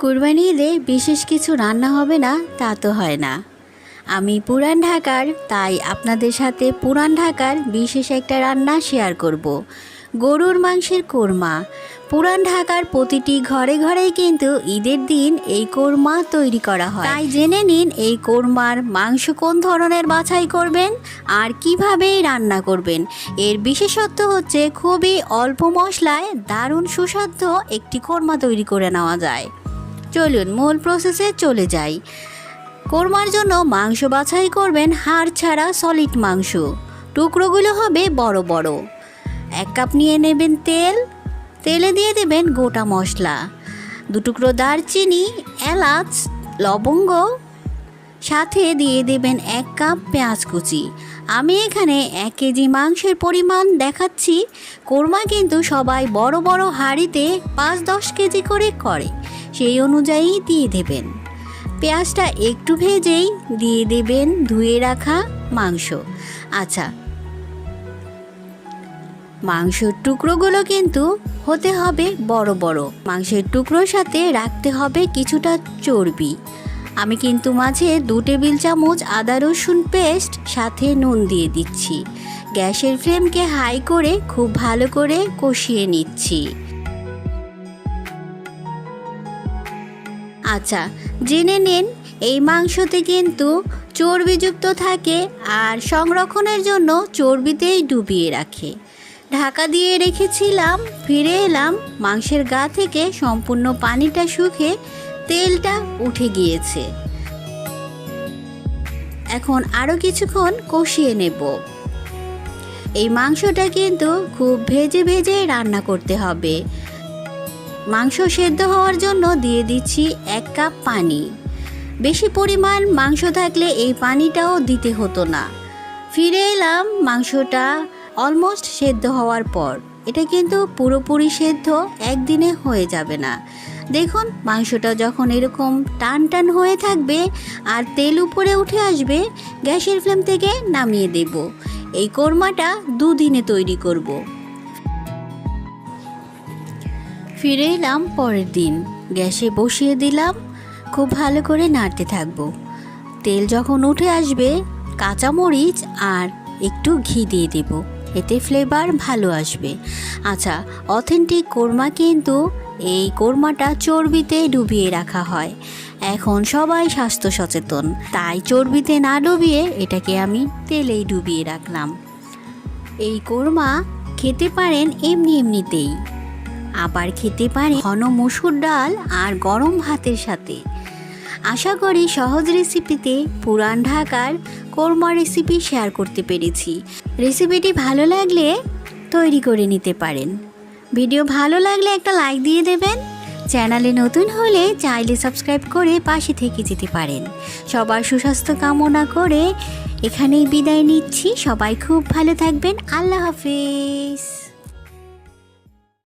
কুরবানি ঈদে বিশেষ কিছু রান্না হবে না, তা তো হয় না। আমি পুরান ঢাকার, তাই আপনাদের সাথে পুরান ঢাকার বিশেষ একটা রান্না শেয়ার করব। গরুর মাংসের কোরমা। পুরান ঢাকার প্রতিটি ঘরে ঘরেই কিন্তু ঈদের দিন এই কোরমা তৈরি করা হয়। তাই জেনে নিন এই কোরমার মাংস কোন ধরনের বাছাই করবেন আর কীভাবে রান্না করবেন। এর বিশেষত্ব হচ্ছে খুবই অল্প মশলায় দারুণ সুস্বাদ্য একটি কোরমা তৈরি করে নেওয়া যায়। চলুন মূল প্রসেসে চলে যাই। কোরমার জন্য মাংস বাছাই করবেন হাড় ছাড়া সলিড মাংস। টুকরোগুলো হবে বড় বড়। এক কাপ নিয়ে নেবেন তেল। তেলে দিয়ে দেবেন গোটা মশলা। দু টুকরো দারচিনি, এলাচ, লবঙ্গ। সাথে দিয়ে দেবেন এক কাপ পেঁয়াজ কুচি। আমি এখানে এক কেজি মাংসের পরিমাণ দেখাচ্ছি। কোরমা কিন্তু সবাই বড় বড় হাঁড়িতে পাঁচ দশ কেজি করে করে। সেই অনুযায়ী দিয়ে দেবেন। পেঁয়াজটা একটু ভেজেই দিয়ে দেবেন ধুয়ে রাখা মাংস। আচ্ছা। মাংসের টুকরোগুলো কিন্তু হতে হবে বড় বড়। মাংসের টুকরোর সাথে রাখতে হবে কিছুটা চর্বি। আমি কিন্তু মাঝে দু টেবিল চামচ আদা রসুন পেস্ট, সাথে নুন দিয়ে দিচ্ছি। গ্যাসের ফ্লেমকে হাই করে খুব ভালো করে কষিয়ে নিচ্ছি। আচ্ছা জেনে নিন, এই মাংসতে কিন্তু চর্বিযুক্ত থাকে আর সংরক্ষণের জন্য চর্বিতেই ডুবিয়ে রাখে। ঢাকা দিয়ে রেখেছিলাম, ফিরে এলাম, মাংসের গা থেকে সম্পূর্ণ পানিটা শুকে তেলটা উঠে গিয়েছে। এখন আরও কিছুক্ষণ কষিয়ে নেব। এই মাংসটা কিন্তু খুব ভেজে ভেজে রান্না করতে হবে। মাংস সেদ্ধ হওয়ার জন্য দিয়ে দিচ্ছি এক কাপ পানি। বেশি পরিমাণ মাংস থাকলে এই পানিটাও দিতে হতো না। ফিরে এলাম মাংসটা অলমোস্ট সেদ্ধ হওয়ার পর। এটা কিন্তু পুরোপুরি সেদ্ধ, একদিনে হয়ে যাবে না। দেখুন, মাংসটা যখন এরকম টান টান হয়ে থাকবে আর তেল উপরে উঠে আসবে, গ্যাসের ফ্লেম থেকে নামিয়ে দেব। এই কোরমাটা দুদিনে তৈরি করব। ফিরে এলাম পরের দিন। গ্যাসে বসিয়ে দিলাম, খুব ভালো করে নাড়তে থাকব। তেল যখন উঠে আসবে, কাঁচামরিচ আর একটু ঘি দিয়ে দেব। এতে ফ্লেভার ভালো আসবে। আচ্ছা অথেন্টিক কোরমা কিন্তু এই কোরমাটা চর্বিতে ডুবিয়ে রাখা হয়। এখন সবাই স্বাস্থ্য সচেতন, তাই চর্বিতে না ডুবিয়ে এটাকে আমি তেলেই ডুবিয়ে রাখলাম। এই কোরমা খেতে পারেন এমনি এমনিতেই। আবার খেতে পারে ঘন মসুর ডাল আর গরম ভাতের সাথে। আশা করি সহজ রেসিপিতে পুরান ঢাকার কোরমা রেসিপি শেয়ার করতে পেরেছি। রেসিপিটি ভালো লাগলে তৈরি করে নিতে পারেন। ভিডিও ভালো লাগলে একটা লাইক দিয়ে দেবেন। চ্যানেলে নতুন হলে চাইলে সাবস্ক্রাইব করে পাশে থেকে যেতে পারেন। সবার সুস্বাস্থ্য কামনা করে এখানেই বিদায় নিচ্ছি। সবাই খুব ভালো থাকবেন। আল্লাহ হাফিজ।